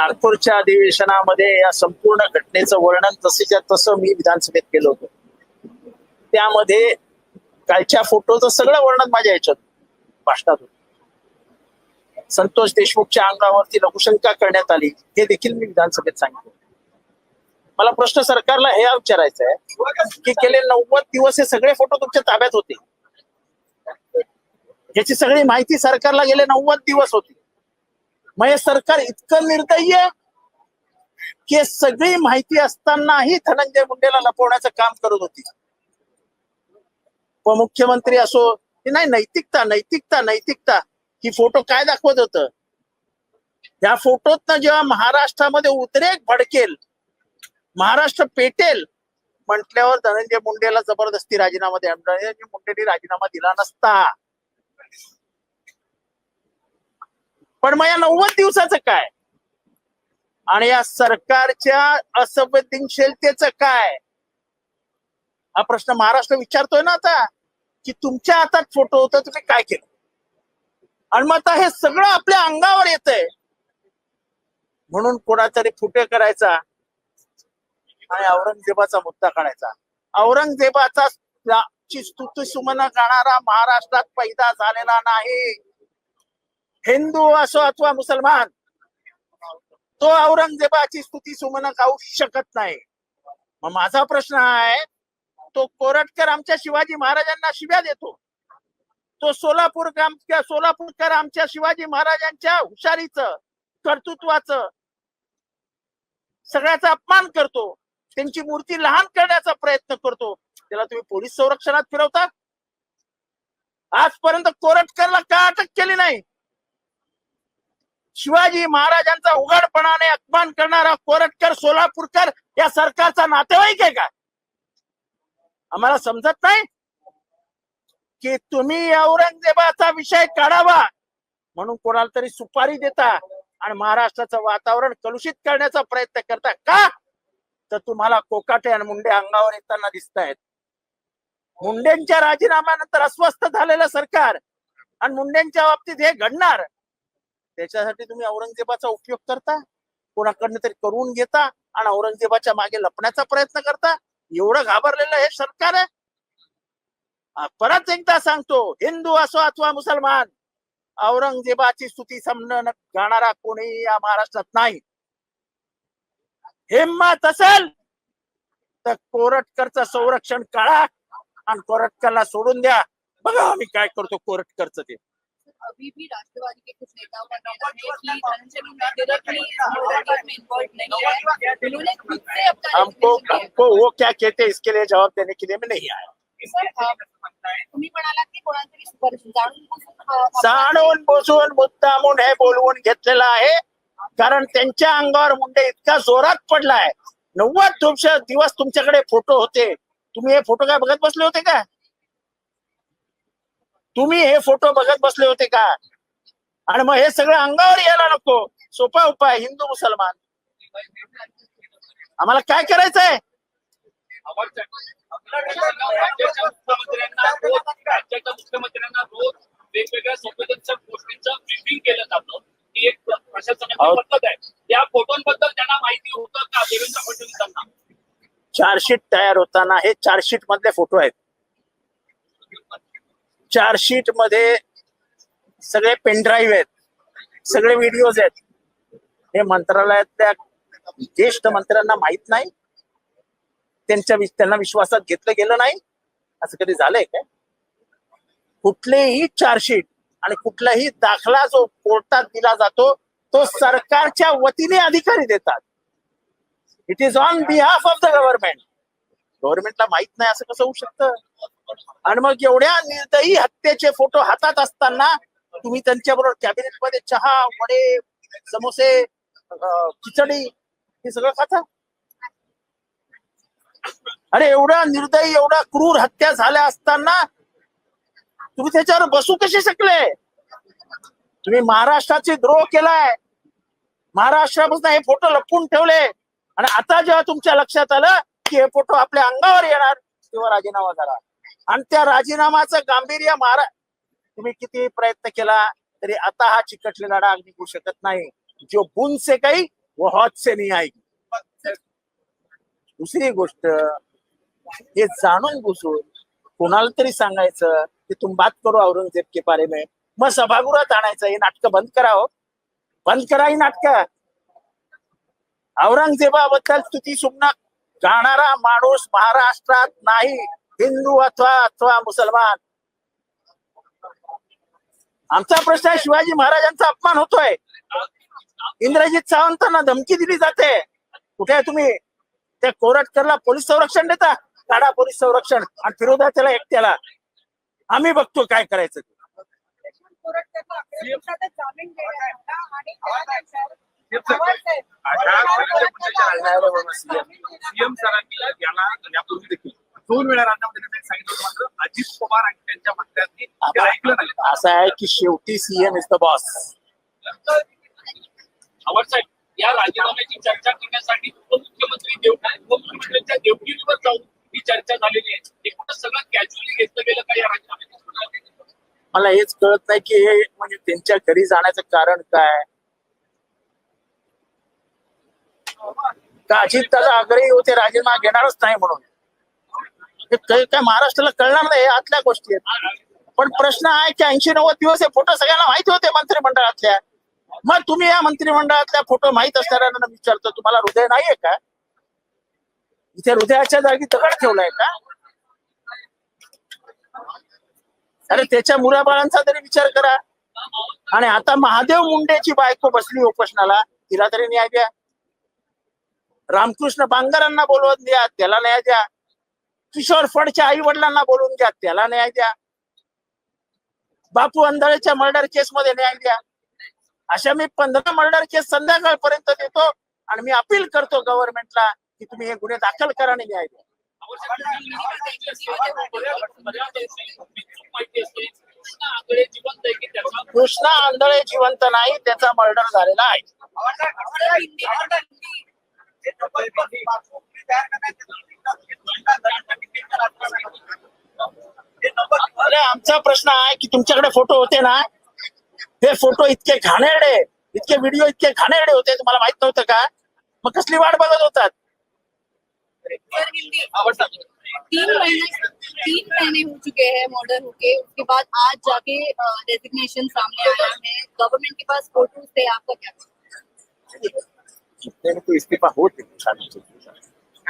नागपूरच्या अधिवेशनामध्ये या संपूर्ण घटनेचं वर्णन तसेच्या तसं मी विधानसभेत केलं होतं. त्यामध्ये कालच्या फोटोचं सगळं वर्णन माझ्या याच्यात भाषणात होत. संतोष देशमुखच्या अंगावरती लघुशंका करण्यात आली हे देखील मी विधानसभेत सांगितलं. मला प्रश्न सरकारला हे विचारायचं आहे की गेले नव्वद दिवस हे सगळे फोटो तुमच्या ताब्यात होते. याची सगळी माहिती सरकारला गेले नव्वद दिवस होती. मग हे सरकार इतकं निर्दयी आहे की सगळी माहिती असतानाही धनंजय मुंडेला लपवण्याचं काम करत होती. उपमुख्यमंत्री असो नाही नैतिकता नैतिकता नैतिकता ही फोटो काय दाखवत होत? या फोटोतनं जेव्हा महाराष्ट्रामध्ये उद्रेक भडकेल महाराष्ट्र पेटेल म्हटल्यावर धनंजय मुंडेला जबरदस्ती राजीनामा द्या. धनंजय मुंडेने राजीनामा दिला नसता. पण मग या नव्वद दिवसाचं काय? आणि या सरकारच्या असंवेदनशीलतेचं काय? हा प्रश्न महाराष्ट्र विचारतोय ना आता की तुमच्या हातात फोटो होता तुम्ही काय केलं? आणि मग आता हे सगळं आपल्या अंगावर येतंय. म्हणून कोणातरी फुटे करायचा आणि औरंगजेबाचा मुद्दा काढायचा. औरंगजेबाचा ची स्तुती सुमन गाणारा महाराष्ट्रात पैदा झालेला नाही. हिंदू असो अथवा मुसलमान तो औरंगजेबाची स्तुती सुमन गाऊ शकत नाही. मग माझा प्रश्न आहे तो कोरटकर आमच्या शिवाजी महाराजांना शिव्या देतो? तो सोलापूर सोलापूरकर आमच्या शिवाजी महाराजांच्या हुशारीचं कर्तृत्वाचं सगळ्याचा अपमान करतो त्यांची मूर्ती लहान करण्याचा प्रयत्न करतो त्याला तुम्ही पोलीस संरक्षणात फिरवता? आजपर्यंत कोरटकरला का अटक केली नाही? शिवाजी महाराजांचा उघडपणाने अपमान करणारा कोरटकर सोलापूरकर या सरकारचा नातेवाईक आहे का? आम्हाला समजत नाही? की तुम्ही औरंगजेबाचा विषय काढावा म्हणून कोणाला तरी सुपारी देता आणि महाराष्ट्राचं वातावरण कलुषित करण्याचा प्रयत्न करता का? तर तुम्हाला कोकाटे आणि मुंडे अंगावर येताना दिसत आहेत मुंडेंच्या राजीनाम्यानंतर अस्वस्थ झालेलं सरकार आणि मुंडेंच्या बाबतीत हे घडणार. त्याच्यासाठी तुम्ही औरंगजेबाचा उपयोग करता कोणाकडनं तरी करून घेता आणि औरंगजेबाच्या मागे लपण्याचा प्रयत्न करता. एवढं घाबरलेलं हे सरकार आहे. परत एकदा सांगतो हिंदू असो अथवा मुसलमान औरंगजेबाची स्तुती समजणं गाणारा कोणीही या महाराष्ट्रात नाही. हिंमत असेल तर कोरटकरचं संरक्षण काढा आणि कोरटकरला सोडून द्या. बघा आम्ही काय करतो कोरटकरचं ते. अभी भी राष्ट्रवादी के कुछ नेताओं का कहना है कि धनंजय मुंडे डायरेक्टली में इन्वॉल्व नहीं है। उन्होंने खुद से अपना हमको है. हमको वो क्या कहते हैं इसके लिए जवाब देने के लिए मैं नहीं आया। सर, अ, तुम्ही म्हणालात की कोणातरी स्पर- जाणून बुजून मुद्दामून हे बोलवून घेतलेलं आहे. कारण त्यांच्या अंगावर मुंडे इतका जोरात पडलाय. नव्वद दिवस दिवस तुमच्याकडे फोटो होते. तुम्ही हे फोटो काय बघत बसले होते का? तुम्ही हे फोटो बघत बसले होते का? आणि मग हे सगळं अंगावर यायला नको. सोपा उपाय हिंदू मुसलमान. आम्हाला काय करायचंय? राज्याच्या मुख्यमंत्र्यांना रोज वेगवेगळ्या संवेदनशील गोष्टींचं ब्रिफिंग केलं जातं ही एक प्रशासनाची अहो. पद्धत आहे त्या फोटोंबद्दल त्यांना माहिती होतं का देवेंद्र फडणवीसांना चार्जशीट तयार होताना हे चार्जशीट मधले फोटो आहेत. चार्जशीटमध्ये सगळे पेनड्राईव्ह आहेत. सगळे व्हिडिओज आहेत. हे मंत्रालयातल्या ज्येष्ठ मंत्र्यांना माहीत नाही. त्यांच्या त्यांना विश्वासात घेतलं गेलं नाही. असं कधी झालंय काय? कुठलेही चार्जशीट आणि कुठलाही दाखला जो कोर्टात दिला जातो तो सरकारच्या वतीने अधिकारी देतात. It is on behalf of the government गव्हर्नमेंटला माहीत नाही असं कसं होऊ शकतं? आणि मग एवढ्या निर्दयी हत्येचे फोटो हातात असताना तुम्ही त्यांच्याबरोबर कॅबिनेटमध्ये चहा वडे समोसे खिचडी हे सगळं खाता? अरे एवढा निर्दयी एवढा क्रूर हत्या झाल्या असताना तुम्ही त्याच्यावर बसू कसे शकले? तुम्ही महाराष्ट्राचे द्रोह केलाय. महाराष्ट्रापासून हे फोटो लपवून ठेवले. आणि आता जेव्हा तुमच्या लक्षात आलं की हे फोटो आपल्या अंगावर येणार तेव्हा राजीनामा करा. आणि त्या राजीनामाचं गांभीर्य महारा तुम्ही किती प्रयत्न केला तरी आता हा चिकटली लढा अगदी निघू शकत नाही. जो बुन से काही व हौद से नहीं दुसरी गोष्ट हे जाणून बुसून कोणाला तरी सांगायचं की तुम बात करू औरंगजेब के बारे में. मग सभागृहात आणायचं हे नाटकं बंद करा हो. बंद करा ही नाटकं. औरंगजेबाबद्दल स्तुती सुमना गाणारा माणूस महाराष्ट्रात नाही. हिंदू अथवा अथवा मुसलमान. आमचा प्रश्न आहे शिवाजी महाराजांचा अपमान होतोय. इंद्रजित सावंतांना धमकी दिली जाते. कुठे आहे तुम्ही? त्या कोरटकरला पोलीस संरक्षण देता? काढा पोलीस संरक्षण आणि फिरोदा त्याला एकट्याला. आम्ही बघतो काय करायचं सीएम सरांनी याला यापूर्वी देखील दोन वेळा राज्यामध्ये सांगितलं होतं मात्र अजित पवार आणि त्यांच्या मंत्र्यांनी ते ऐकलं नाही. असं आहे की शेवटी सीएम इज द बॉस साहेब या राजीनाम्याची चर्चा करण्यासाठी उपमुख्यमंत्री देव उपमुख्यमंत्र्यांच्या देवगिरीवर जाऊन ही चर्चा झालेली आहे. एकूणच सगळं कॅज्युअली घेतलं गेलं का या राजीनाम्याच्या मला हेच कळत नाही की हे म्हणजे त्यांच्या घरी जाण्याचं कारण काय? का अजित दादा आग्रही होते राजीनामा घेणारच नाही म्हणून? हे काही काय महाराष्ट्राला कळणार नाही आतल्या गोष्टी आहेत. पण प्रश्न आहे की ऐंशी नव्वद दिवस हे फोटो सगळ्यांना माहिती होते मंत्रिमंडळातल्या. मग तुम्ही या मंत्रिमंडळातल्या फोटो माहीत असणाऱ्यांना विचारतो तुम्हाला हृदय नाहीये का? इथे हृदयाच्या जागी दगड ठेवलाय का? अरे त्याच्या मुलाबाळांचा तरी विचार करा. आणि आता महादेव मुंडेची बायको बसली उपोषणाला तिला तरी न्याय द्या. रामकृष्ण बांगरांना बोलवत द्या त्याला न्याय द्या. किशोर फडच्या आई वडिलांना बोलून घ्या त्याला न्याय द्या. बापू अंधळेच्या मर्डर केस मध्ये न्याय द्या. अशा मी पंधरा मर्डर केस संध्याकाळपर्यंत देतो आणि मी अपील करतो गव्हर्नमेंटला की तुम्ही हे गुन्हे दाखल करा आणि न्याय द्या. कृष्णा कृष्णा आंधळे जिवंत नाही त्याचा मर्डर झालेला आहे. अरे आमचा प्रश्न आहे की तुमच्याकडे फ़ोटो होते ना? ते फ़ोटो इतके घाणेरडे इतके व्हिडिओ इतके घाणेरडे होते तुम्हाला माहित नव्हतं का? मग कसली वाट बघत होतात? तीन महीने तीन महीने हो चुके हैं मॉडर्न होके। उसके बाद आज जाके रेजिग्नेशन सामने आया है। गवर्नमेंट के पास फ़ोटोज़ थे आपका क्या? तो इस्तीफा हो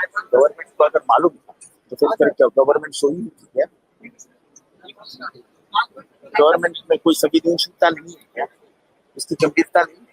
गवर्नमेंट को अगर मालूम था तो फिर फिर क्या गवर्नमेंट सो ही नहीं क्या? गवर्नमेंट में कोई संवेदनशीलता नहीं है क्या? उसकी गंभीरता नहीं